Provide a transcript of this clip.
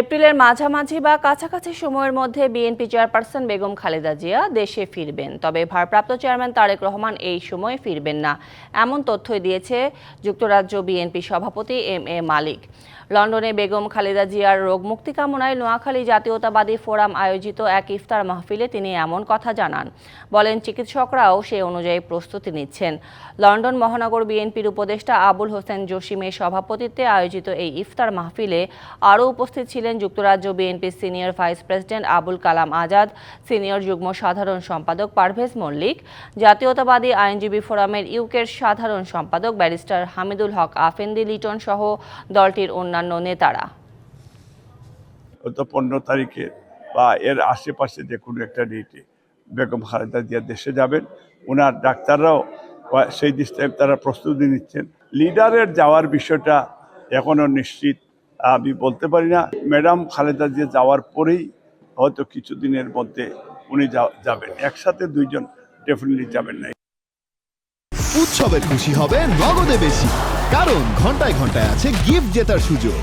এপ্রিলের মাঝামাঝি বা কাছাকাছি সময়ের মধ্যে বিএনপি চেয়ারপারসন বেগম খালেদা জিয়া দেশে ফিরবেন। তবে ভারপ্রাপ্ত চেয়ারম্যান তারেক রহমান এই সময়ে ফিরবেন না। এমন তথ্যই দিয়েছে যুক্তরাজ্য বিএনপি সভাপতি এম এ মালিক। লন্ডনে বেগম খালেদা জিয়ার রোগ মুক্তি কামনায় নোয়াখালী জাতীয়তাবাদী ফোরাম আয়োজিত এক ইফতার মাহফিলে তিনি এমন কথা জানান। বলেন, চিকিৎসকরাও সে অনুযায়ী প্রস্তুতি নিচ্ছেন। লন্ডন মহানগর বিএনপির উপদেষ্টা আবুল হোসেন জসিমের সভাপতিত্বে আয়োজিত এই ইফতার মাহফিলে আরও উপস্থিত ছিলেন যুক্তরাজ্য বিএনপির senior vice president Abul Kalam Azad, senior যুগ্ম সাধারণ সম্পাদক পারভেজ মল্লিক, জাতীয়তাবাদী আইনজীবী ফোরামের ইউকের সাধারণ সম্পাদক ব্যারিস্টার হামিদুল হক আফেন্দি লিটন সহ দলটির অন্যান্য নেতারা। গত পনেরো তারিখে বা এর আশেপাশে যে কোনো একটা ডেটে বেগম খালেদা জিয়া দেশে যাবেন। ওনার ডাক্তাররাও সেই দৃষ্টিতে তারা প্রস্তুতি নিচ্ছেন। লিডারের যাওয়ার বিষয়টা এখনও নিশ্চিত আমি বলতে পারি না। ম্যাডাম খালেদা জিয়া যাওয়ার পরেই হয়তো কিছুদিনের মধ্যে উনি যাবেন। একসাথে দুইজন ডেফিনেটলি যাবেন না। উৎসবে খুশি হবে নগদে বেশি। কারণ ঘন্টায় ঘন্টায় আছে গিফট জেতার সুযোগ।